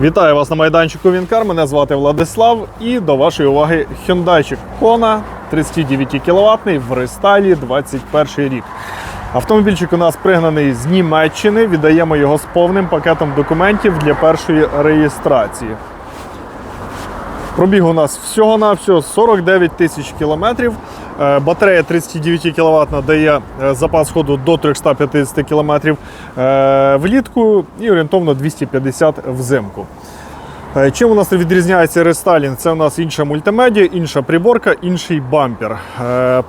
Вітаю вас на майданчику Вінкар. Мене звати Владислав. І до вашої уваги Hyundai Kona 39 кВт в рестайлі 21 рік. Автомобільчик у нас пригнаний з Німеччини. Віддаємо його з повним пакетом документів для першої реєстрації. Пробіг у нас всього-навсього 49 тисяч кілометрів. Е, Батарея 39 кВт надає е, запас ходу до 350 км е, влітку і орієнтовно 250 взимку. Е, Чим у нас відрізняється рестайлінг? Це у нас інша мультимедіа, інша приборка, інший бампер.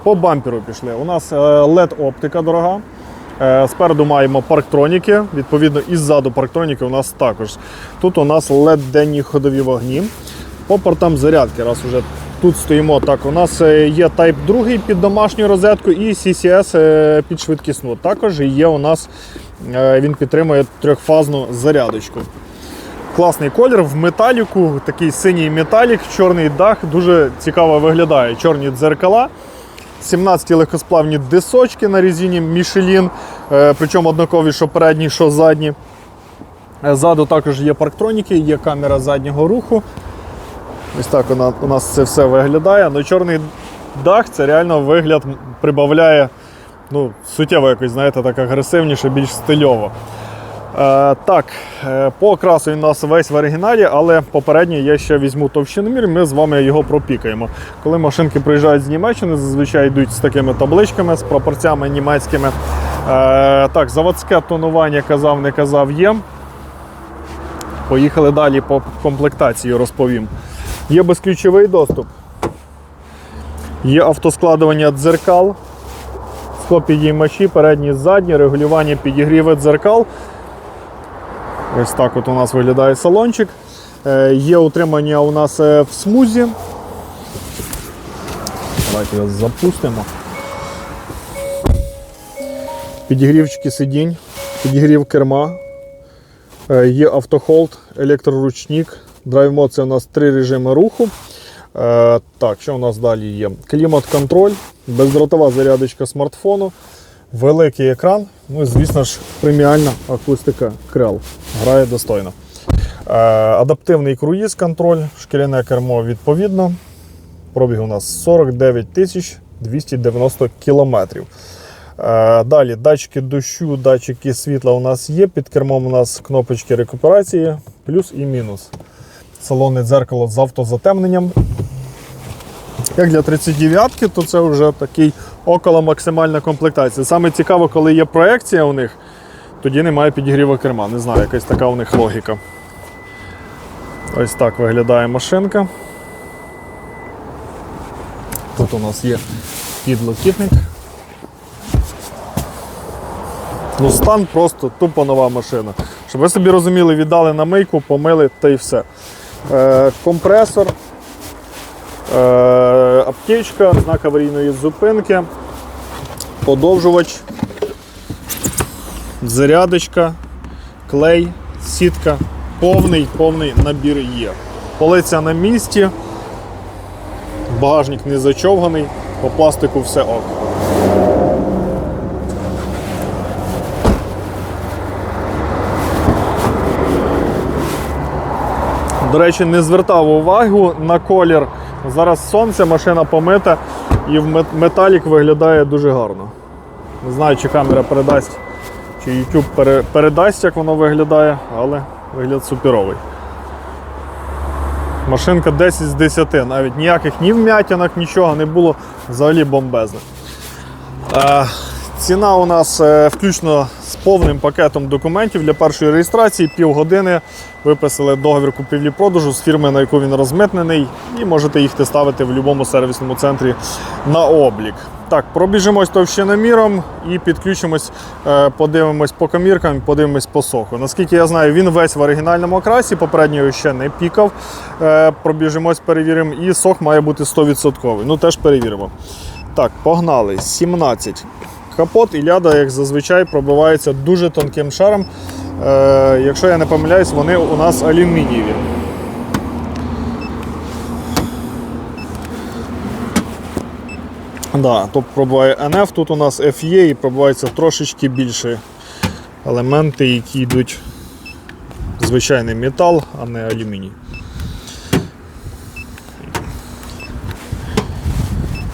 По бамперу пішли. У нас LED-оптика дорога. Спереду маємо парктроніки, відповідно, і ззаду парктроніки у нас також. Тут у нас LED-денні ходові вогні. По портам зарядки, раз уже тут стоїмо, так, у нас е, є Type 2 під домашню розетку і CCS е, під швидкісну. Також є у нас, е, він підтримує трьохфазну зарядочку. Класний колір в металіку, такий синій металік, чорний дах, дуже цікаво виглядає. Чорні дзеркала. 17 легкосплавні дисочки на резині е, причому однакові, що передні, що задні. Ззаду також є парктроніки, є камера заднього руху. Ось так вона, у нас це все виглядає. Ну, чорний дах це реально вигляд прибавляє ну, суттєво якось, знаєте, так агресивніше, більш стильово. Е, так, е, по окрасу він у нас весь в оригіналі, але попередній я ще візьму товщиномір, ми з вами його пропікаємо. Коли машинки приїжджають з Німеччини, зазвичай йдуть з такими табличками, з пропорцями німецькими. Е, так, заводське тонування казав, не казав, є. Поїхали далі по комплектації розповім. Є безключовий доступ, є автоскладування дзеркал, склопідіймачі, передні, задні, регулювання підігріву дзеркал. Ось так от у нас виглядає салончик. Е, Є утримання у нас е, в смузі. Давайте його запустимо. Підігрівчики сидінь, підігрів керма. Е, Є автохолд, електроручник. Драйв-мод це у нас три режими руху. Е, Так, що у нас далі є? Клімат-контроль, бездротова зарядочка смартфону, великий екран. Ну і, звісно ж, преміальна акустика Крел. Грає достойно. Е, Адаптивний круїз контроль, шкіряне кермо відповідно. Пробіг у нас 49 тисяч 290 кілометрів. Е, Далі датчики дощу, датчики світла у нас є. Під кермом у нас кнопочки рекуперації, плюс і мінус. Салонне дзеркало з автозатемненням. Як для 39-ки, то це вже такий около максимальна комплектація. Саме цікаво, коли є проекція у них, тоді немає підігріву керма. Не знаю, якась така у них логіка. Ось так виглядає машинка. Тут у нас є підлокітник. Ну, стан просто тупо нова машина. Щоб ви собі розуміли, віддали на мийку, помили та й все. Е, компресор, е, аптечка, знак аварійної зупинки, подовжувач, зарядочка, клей, сітка. Повний, повний набір є. Полиця на місці, багажник не зачовганий, по пластику все ок. До речі, не звертав увагу на колір. Зараз сонце, машина помита і металік виглядає дуже гарно. Не знаю, чи камера передасть, чи YouTube передасть, як воно виглядає, але вигляд суперовий. Машинка 10 з 10, навіть ніяких ні вмятинок, нічого не було, взагалі бомбезно. Ціна у нас е, включно з повним пакетом документів для першої реєстрації. Півгодини виписали договір купівлі-продажу з фірми, на яку він розмитнений, і можете їх ставити в будь-якому сервісному центрі на облік. Так, пробіжимось товщиноміром і підключимось, е, подивимось по коміркам, подивимось по соху. Наскільки я знаю, він весь в оригінальному окрасі, попередньо ще не пікав. Е, Пробіжимось, перевіримо. І сох має бути 100%. Ну теж перевіримо. Так, погнали. 17. Капот і ляда, як зазвичай, пробивається дуже тонким шаром. Е, якщо я не помиляюсь, вони у нас алюмінієві. Да, тут пробуває NF, тут у нас FE і пробиваються трошечки більше елементи, які йдуть звичайний метал, а не алюміній.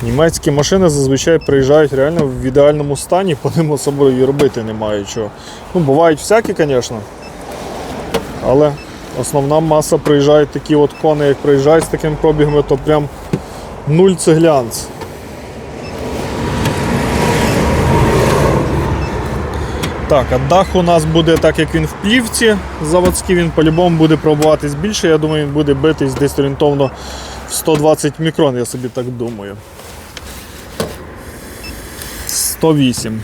Німецькі машини зазвичай приїжджають реально в ідеальному стані, по ним особливо і робити немає чого. Ну, бувають всякі, звісно. Але основна маса приїжджають такі от кони, як приїжджають з таким пробігом, то прям нуль цеглянц. Так, а дах у нас буде так, як він в плівці заводський, він по-любому буде пробуватись більше. Я думаю, він буде битись десь орієнтовно в 120 мікрон, я собі так думаю. 108.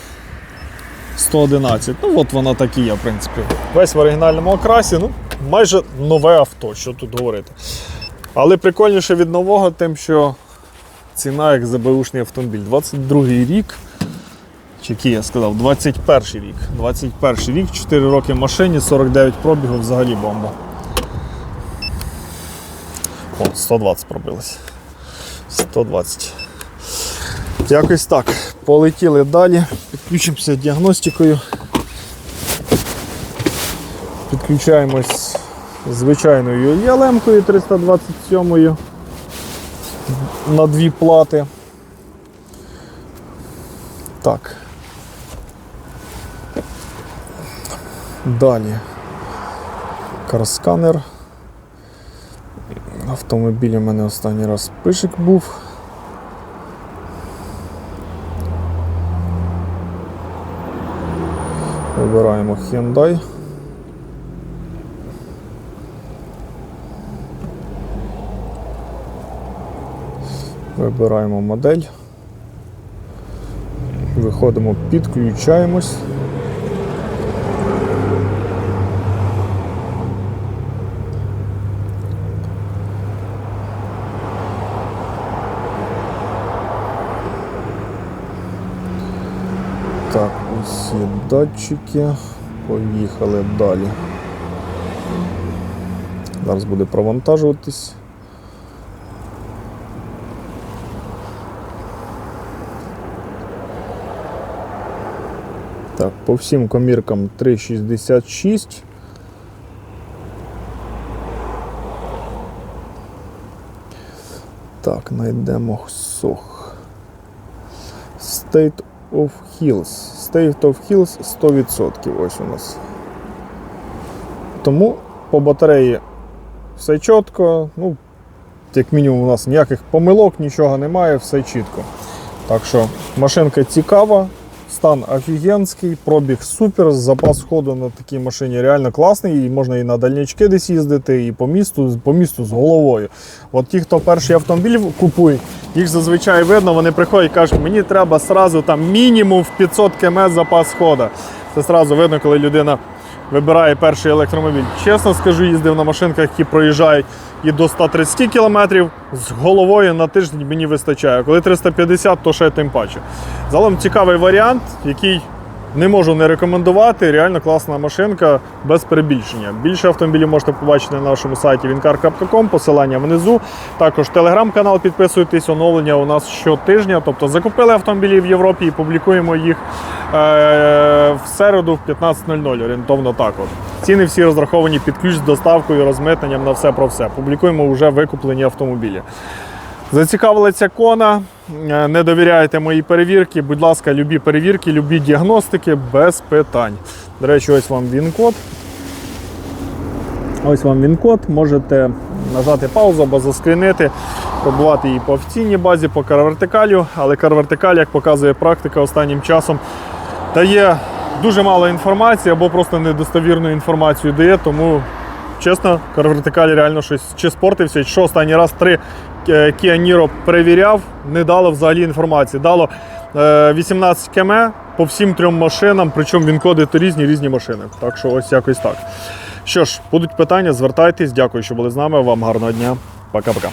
111. Ну от вона так і є, в принципі. Весь в оригінальному окрасі, ну, майже нове авто, що тут говорити. Але прикольніше від нового, тим, що ціна як за беушний автомобіль. 22 рік. Чи який я сказав, 21 рік. 21 рік, 4 роки в машині, 49 пробігів, взагалі бомба. О, 120 пробилось. 120. Якось так. Полетіли далі, підключимося діагностикою. Підключаємось звичайною ялемкою 327 на дві плати. Так. Далі. Карсканер. Автомобіль у мене останній раз пишик був. Вибираємо Hyundai. Вибираємо модель. Виходимо, підключаємось. Так, усі датчики. Поїхали далі. Зараз буде провантажуватись. Так, по всім коміркам 3,66. Так, знайдемо сох. State of Hills. State of Hills 100%. Ось у нас. Тому по батареї все чітко. Ну, як мінімум, у нас ніяких помилок, нічого немає, все чітко. Так що машинка цікава, стан офігенський, пробіг супер, запас ходу на такій машині реально класний, і можна і на дальнячки десь їздити, і по місту, по місту з головою. От ті, хто перший автомобіль купує, їх зазвичай видно, вони приходять і кажуть, мені треба сразу там мінімум в 500 км запас хода. Це сразу видно, коли людина вибирає перший електромобіль. Чесно скажу, їздив на машинках, які проїжджають і до 130 км з головою на тиждень мені вистачає. Коли 350, то ще тим паче. Загалом цікавий варіант, який не можу не рекомендувати. Реально класна машинка без перебільшення. Більше автомобілів можете побачити на нашому сайті wincar.com, посилання внизу. Також телеграм-канал підписуйтесь, оновлення у нас щотижня. Тобто закупили автомобілі в Європі і публікуємо їх е- в середу в 15.00, орієнтовно так. От. Ціни всі розраховані під ключ з доставкою, розмитненням на все про все. Публікуємо вже викуплені автомобілі. Зацікавила ця кона, е, не довіряєте моїй перевірки. Будь ласка, любі перевірки, любі діагностики без питань. До речі, ось вам він-код. Ось вам він-код. Можете нажати паузу або заскрінити, пробувати її по офіційній базі, по карвертикалю. Але карвертикаль, як показує практика останнім часом, дає дуже мало інформації або просто недостовірну інформацію дає, тому. Чесно, карвертикаль реально щось чи спортився, що останній раз три Kia Niro перевіряв, не дало взагалі інформації. Дало е, 18 км по всім трьом машинам, причому він кодить різні різні машини. Так що ось якось так. Що ж, будуть питання, звертайтесь. Дякую, що були з нами. Вам гарного дня. Пока-пока.